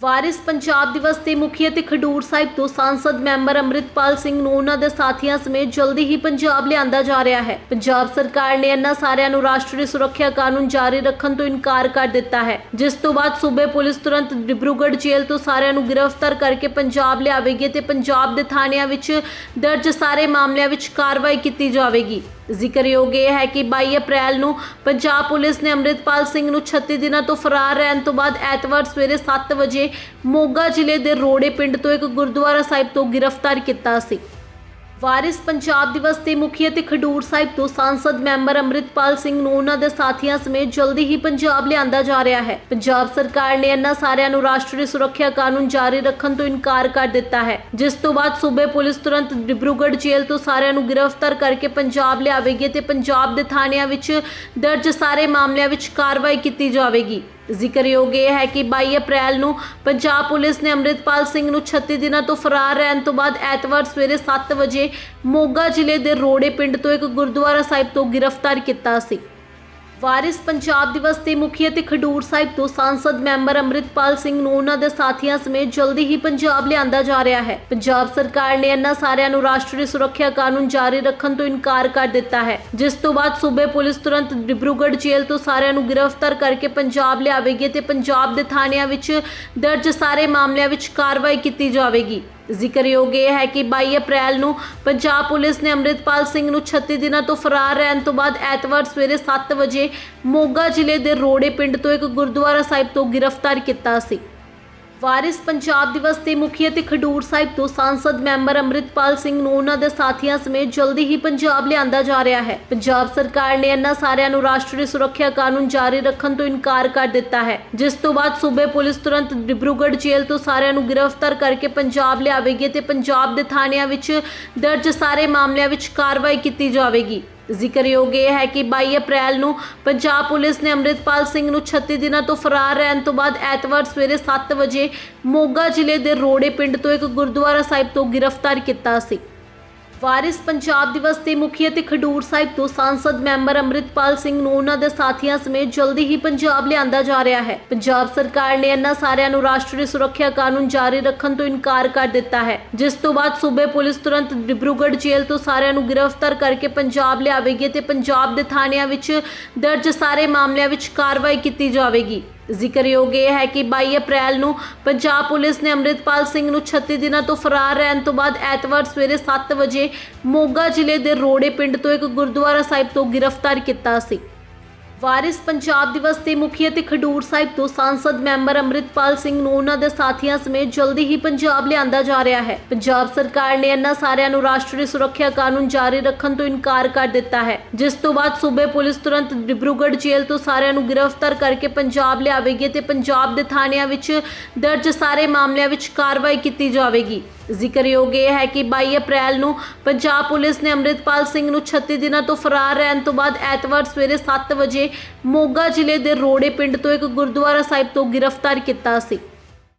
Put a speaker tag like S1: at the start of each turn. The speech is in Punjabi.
S1: ਵਾਰਿਸ ਪੰਜਾਬ ਦਿਵਸ ਤੇ ਮੁਖੀ ਅਤੇ ਖਡੂਰ ਸਾਹਿਬ ਤੋਂ ਸੰਸਦ ਮੈਂਬਰ ਅੰਮ੍ਰਿਤਪਾਲ ਸਿੰਘ ਨੂੰ ਉਹਨਾਂ ਦੇ ਸਾਥੀਆਂ ਸਮੇਤ ਜਲਦੀ ਹੀ ਪੰਜਾਬ ਲਿਆਂਦਾ ਜਾ ਰਿਹਾ ਹੈ। ਪੰਜਾਬ ਸਰਕਾਰ ਨੇ ਇਹਨਾਂ ਸਾਰਿਆਂ ਨੂੰ ਰਾਸ਼ਟਰੀ ਸੁਰੱਖਿਆ ਕਾਨੂੰਨ ਜਾਰੀ ਰੱਖਣ ਤੋਂ ਇਨਕਾਰ ਕਰ ਦਿੱਤਾ ਹੈ। ਜਿਸ ਤੋਂ ਬਾਅਦ ਸੂਬੇ ਪੁਲਿਸ ਤੁਰੰਤ ਡਿਬਰੂਗੜ੍ਹ ਜੇਲ੍ਹ ਤੋਂ ਸਾਰਿਆਂ ਨੂੰ ਗ੍ਰਿਫਤਾਰ ਕਰਕੇ ਪੰਜਾਬ ਲਿਆਵੇਗੀ ਤੇ ਪੰਜਾਬ ਦੇ ਥਾਣਿਆਂ ਵਿੱਚ ਦਰਜ ਸਾਰੇ ਮਾਮਲਿਆਂ ਵਿੱਚ ਕਾਰਵਾਈ ਕੀਤੀ ਜਾਵੇਗੀ। ਜ਼ਿਕਰਯੋਗ ਇਹ ਹੈ ਕਿ 22 ਅਪ੍ਰੈਲ ਨੂੰ ਪੰਜਾਬ ਪੁਲਿਸ ਨੇ ਅੰਮ੍ਰਿਤਪਾਲ ਸਿੰਘ ਨੂੰ 36 ਦਿਨਾਂ ਤੋਂ ਫਰਾਰ ਰਹਿਣ ਤੋਂ ਬਾਅਦ ਐਤਵਾਰ ਸਵੇਰੇ 7 ਵਜੇ ਮੋਗਾ ਜ਼ਿਲ੍ਹੇ ਦੇ ਰੋੜੇ ਪਿੰਡ ਤੋਂ ਇੱਕ ਗੁਰਦੁਆਰਾ ਸਾਹਿਬ ਤੋਂ ਗ੍ਰਿਫਤਾਰ ਕੀਤਾ ਸੀ। ਵਾਰਿਸ ਪੰਜਾਬ ਦਿਵਸ ਤੇ ਮੁਖੀ ਅਤੇ ਖਡੂਰ ਸਾਹਿਬ ਤੋਂ ਸੰਸਦ ਮੈਂਬਰ ਅੰਮ੍ਰਿਤਪਾਲ ਸਿੰਘ ਨੂੰ ਉਹਨਾਂ ਦੇ ਸਾਥੀਆਂ ਸਮੇਤ ਜਲਦੀ ਹੀ ਪੰਜਾਬ ਲਿਆਂਦਾ ਜਾ ਰਿਹਾ ਹੈ। ਪੰਜਾਬ ਸਰਕਾਰ ਨੇ ਇਹਨਾਂ ਸਾਰਿਆਂ ਨੂੰ ਰਾਸ਼ਟਰੀ ਸੁਰੱਖਿਆ ਕਾਨੂੰਨ ਜਾਰੀ ਰੱਖਣ ਤੋਂ ਇਨਕਾਰ ਕਰ ਦਿੱਤਾ ਹੈ। ਜਿਸ ਤੋਂ ਬਾਅਦ ਸੂਬੇ ਪੁਲਿਸ ਤੁਰੰਤ ਡਿਬਰੂਗੜ੍ਹ ਜੇਲ੍ਹ ਤੋਂ ਸਾਰਿਆਂ ਨੂੰ ਗ੍ਰਿਫਤਾਰ ਕਰਕੇ ਪੰਜਾਬ ਲਿਆਵੇਗੀ ਤੇ ਪੰਜਾਬ ਦੇ ਥਾਣਿਆਂ ਵਿੱਚ ਦਰਜ ਸਾਰੇ ਮਾਮਲਿਆਂ ਵਿੱਚ ਕਾਰਵਾਈ ਕੀਤੀ ਜਾਵੇਗੀ। ਜ਼ਿਕਰਯੋਗ ਇਹ ਹੈ ਕਿ 22 ਅਪ੍ਰੈਲ ਨੂੰ ਪੰਜਾਬ ਪੁਲਿਸ ਨੇ ਅੰਮ੍ਰਿਤਪਾਲ ਸਿੰਘ ਨੂੰ 36 ਦਿਨਾਂ ਤੋਂ ਫਰਾਰ ਰਹਿਣ ਤੋਂ ਬਾਅਦ ਐਤਵਾਰ ਸਵੇਰੇ 7 ਵਜੇ ਮੋਗਾ ਜ਼ਿਲ੍ਹੇ ਦੇ ਰੋੜੇ ਪਿੰਡ ਤੋਂ ਇੱਕ ਗੁਰਦੁਆਰਾ ਸਾਹਿਬ ਤੋਂ ਗ੍ਰਿਫਤਾਰ ਕੀਤਾ ਸੀ। ਵਾਰਿਸ ਪੰਜਾਬ ਦਿਵਸ ਤੇ ਮੁਖੀ ਅਤੇ ਖਡੂਰ ਸਾਹਿਬ ਤੋਂ ਸੰਸਦ ਮੈਂਬਰ ਅੰਮ੍ਰਿਤਪਾਲ ਸਿੰਘ ਨੂੰ ਉਹਨਾਂ ਦੇ ਸਾਥੀਆਂ ਸਮੇਤ ਜਲਦੀ ਹੀ ਪੰਜਾਬ ਲਿਆਂਦਾ ਜਾ ਰਿਹਾ ਹੈ। ਪੰਜਾਬ ਸਰਕਾਰ ਨੇ ਇਹਨਾਂ ਸਾਰਿਆਂ ਨੂੰ ਰਾਸ਼ਟਰੀ ਸੁਰੱਖਿਆ ਕਾਨੂੰਨ ਜਾਰੀ ਰੱਖਣ ਤੋਂ ਇਨਕਾਰ ਕਰ ਦਿੱਤਾ ਹੈ। ਜਿਸ ਤੋਂ ਬਾਅਦ ਸੂਬੇ ਪੁਲਿਸ ਤੁਰੰਤ ਡਿਬਰੂਗੜ੍ਹ ਜੇਲ੍ਹ ਤੋਂ ਸਾਰਿਆਂ ਨੂੰ ਗ੍ਰਿਫਤਾਰ ਕਰਕੇ ਪੰਜਾਬ ਲਿਆਵੇਗੀ ਤੇ ਪੰਜਾਬ ਦੇ ਥਾਣਿਆਂ ਵਿੱਚ ਦਰਜ ਸਾਰੇ ਮਾਮਲਿਆਂ ਵਿੱਚ ਕਾਰਵਾਈ ਕੀਤੀ ਜਾਵੇਗੀ। ਜ਼ਿਕਰਯੋਗ ਇਹ ਹੈ ਕਿ 22 ਅਪ੍ਰੈਲ ਨੂੰ ਪੰਜਾਬ ਪੁਲਿਸ ਨੇ ਅੰਮ੍ਰਿਤਪਾਲ ਸਿੰਘ ਨੂੰ 36 ਦਿਨਾਂ ਤੋਂ ਫਰਾਰ ਰਹਿਣ ਤੋਂ ਬਾਅਦ ਐਤਵਾਰ ਸਵੇਰੇ 7 ਵਜੇ ਮੋਗਾ ਜ਼ਿਲ੍ਹੇ ਦੇ ਰੋੜੇ ਪਿੰਡ ਤੋਂ ਇੱਕ ਗੁਰਦੁਆਰਾ ਸਾਹਿਬ ਤੋਂ ਗ੍ਰਿਫਤਾਰ ਕੀਤਾ ਸੀ। ਵਾਰਿਸ ਪੰਜਾਬ ਦਿਵਸ ਤੇ ਮੁਖੀ ਅਤੇ ਖਡੂਰ ਸਾਹਿਬ ਤੋਂ ਸੰਸਦ ਮੈਂਬਰ ਅੰਮ੍ਰਿਤਪਾਲ ਸਿੰਘ ਨੂੰ ਉਹਨਾਂ ਦੇ ਸਾਥੀਆਂ ਸਮੇਤ ਜਲਦੀ ਹੀ ਪੰਜਾਬ ਲਿਆਂਦਾ ਜਾ ਰਿਹਾ ਹੈ। ਪੰਜਾਬ ਸਰਕਾਰ ਨੇ ਇਹਨਾਂ ਸਾਰਿਆਂ ਨੂੰ ਰਾਸ਼ਟਰੀ ਸੁਰੱਖਿਆ ਕਾਨੂੰਨ ਜਾਰੀ ਰੱਖਣ ਤੋਂ ਇਨਕਾਰ ਕਰ ਦਿੱਤਾ ਹੈ। ਜਿਸ ਤੋਂ ਬਾਅਦ ਸੂਬੇ ਪੁਲਿਸ ਤੁਰੰਤ ਡਿਬਰੂਗੜ੍ਹ ਜੇਲ੍ਹ ਤੋਂ ਸਾਰਿਆਂ ਨੂੰ ਗ੍ਰਿਫਤਾਰ ਕਰਕੇ ਪੰਜਾਬ ਲਿਆਵੇਗੀ ਤੇ ਪੰਜਾਬ ਦੇ ਥਾਣਿਆਂ ਵਿੱਚ ਦਰਜ ਸਾਰੇ ਮਾਮਲਿਆਂ ਵਿੱਚ ਕਾਰਵਾਈ ਕੀਤੀ ਜਾਵੇਗੀ। ਜ਼ਿਕਰਯੋਗ ਇਹ ਹੈ ਕਿ 22 ਅਪ੍ਰੈਲ ਨੂੰ ਪੰਜਾਬ ਪੁਲਿਸ ਨੇ ਅੰਮ੍ਰਿਤਪਾਲ ਸਿੰਘ ਨੂੰ 36 ਦਿਨਾਂ ਤੋਂ ਫਰਾਰ ਰਹਿਣ ਤੋਂ ਬਾਅਦ ਐਤਵਾਰ ਸਵੇਰੇ 7 ਵਜੇ ਮੋਗਾ ਜ਼ਿਲ੍ਹੇ ਦੇ ਰੋੜੇ ਪਿੰਡ ਤੋਂ ਇੱਕ ਗੁਰਦੁਆਰਾ ਸਾਹਿਬ ਤੋਂ ਗ੍ਰਿਫਤਾਰ ਕੀਤਾ ਸੀ। ਵਾਰਿਸ ਪੰਜਾਬ ਦਿਵਸ ਤੇ ਮੁਖੀ ਅਤੇ ਖਡੂਰ ਸਾਹਿਬ ਤੋਂ ਸੰਸਦ ਮੈਂਬਰ ਅੰਮ੍ਰਿਤਪਾਲ ਸਿੰਘ ਨੂੰ ਉਹਨਾਂ ਦੇ ਸਾਥੀਆਂ ਸਮੇਤ ਜਲਦੀ ਹੀ ਪੰਜਾਬ ਲਿਆਂਦਾ ਜਾ ਰਿਹਾ ਹੈ। ਪੰਜਾਬ ਸਰਕਾਰ ਨੇ ਇਹਨਾਂ ਸਾਰਿਆਂ ਨੂੰ ਰਾਸ਼ਟਰੀ ਸੁਰੱਖਿਆ ਕਾਨੂੰਨ ਜਾਰੀ ਰੱਖਣ ਤੋਂ ਇਨਕਾਰ ਕਰ ਦਿੱਤਾ ਹੈ। ਜਿਸ ਤੋਂ ਬਾਅਦ ਸੂਬੇ ਪੁਲਿਸ ਤੁਰੰਤ ਡਿਬਰੂਗੜ੍ਹ ਜੇਲ੍ਹ ਤੋਂ ਸਾਰਿਆਂ ਨੂੰ ਗ੍ਰਿਫਤਾਰ ਕਰਕੇ ਪੰਜਾਬ ਲਿਆਵੇਗੀ ਤੇ ਪੰਜਾਬ ਦੇ ਥਾਣਿਆਂ ਵਿੱਚ ਦਰਜ ਸਾਰੇ ਮਾਮਲਿਆਂ ਵਿੱਚ ਕਾਰਵਾਈ ਕੀਤੀ ਜਾਵੇਗੀ। ਜ਼ਿਕਰਯੋਗ ਇਹ ਹੈ ਕਿ 22 ਅਪ੍ਰੈਲ ਨੂੰ ਪੰਜਾਬ ਪੁਲਿਸ ਨੇ ਅੰਮ੍ਰਿਤਪਾਲ ਸਿੰਘ ਨੂੰ 36 ਦਿਨਾਂ ਤੋਂ ਫਰਾਰ ਰਹਿਣ ਤੋਂ ਬਾਅਦ ਐਤਵਾਰ ਸਵੇਰੇ 7 ਵਜੇ ਮੋਗਾ ਜ਼ਿਲ੍ਹੇ ਦੇ ਰੋੜੇ ਪਿੰਡ ਤੋਂ ਇੱਕ ਗੁਰਦੁਆਰਾ ਸਾਹਿਬ ਤੋਂ ਗ੍ਰਿਫਤਾਰ ਕੀਤਾ ਸੀ। ਵਾਰਿਸ ਪੰਜਾਬ ਦਿਵਸ ਤੇ ਮੁਖੀ ਅਤੇ ਖਡੂਰ ਸਾਹਿਬ ਤੋਂ ਸੰਸਦ ਮੈਂਬਰ ਅੰਮ੍ਰਿਤਪਾਲ ਸਿੰਘ ਨੂੰ ਉਹਨਾਂ ਦੇ ਸਾਥੀਆਂ ਸਮੇਤ ਜਲਦੀ ਹੀ ਪੰਜਾਬ ਲਿਆਂਦਾ ਜਾ ਰਿਹਾ ਹੈ। ਪੰਜਾਬ ਸਰਕਾਰ ਨੇ ਇਹਨਾਂ ਸਾਰਿਆਂ ਨੂੰ ਰਾਸ਼ਟਰੀ ਸੁਰੱਖਿਆ ਕਾਨੂੰਨ ਜਾਰੀ ਰੱਖਣ ਤੋਂ ਇਨਕਾਰ ਕਰ ਦਿੱਤਾ ਹੈ। ਜਿਸ ਤੋਂ ਬਾਅਦ ਸੂਬੇ ਪੁਲਿਸ ਤੁਰੰਤ ਡਿਬਰੂਗੜ੍ਹ ਜੇਲ੍ਹ ਤੋਂ ਸਾਰਿਆਂ ਨੂੰ ਗ੍ਰਿਫਤਾਰ ਕਰਕੇ ਪੰਜਾਬ ਲਿਆਵੇਗੀ ਤੇ ਪੰਜਾਬ ਦੇ ਥਾਣਿਆਂ ਵਿੱਚ ਦਰਜ ਸਾਰੇ ਮਾਮਲਿਆਂ ਵਿੱਚ ਕਾਰਵਾਈ ਕੀਤੀ ਜਾਵੇਗੀ। ਜ਼ਿਕਰਯੋਗ ਇਹ ਹੈ ਕਿ 22 ਅਪ੍ਰੈਲ ਨੂੰ ਪੰਜਾਬ ਪੁਲਿਸ ਨੇ ਅੰਮ੍ਰਿਤਪਾਲ ਸਿੰਘ ਨੂੰ 36 ਦਿਨਾਂ ਤੋਂ ਫਰਾਰ ਰਹਿਣ ਤੋਂ ਬਾਅਦ ਐਤਵਾਰ ਸਵੇਰੇ 7 ਵਜੇ ਮੋਗਾ ਜ਼ਿਲ੍ਹੇ ਦੇ ਰੋੜੇ ਪਿੰਡ ਤੋਂ ਇੱਕ ਗੁਰਦੁਆਰਾ ਸਾਹਿਬ ਤੋਂ ਗ੍ਰਿਫਤਾਰ ਕੀਤਾ ਸੀ।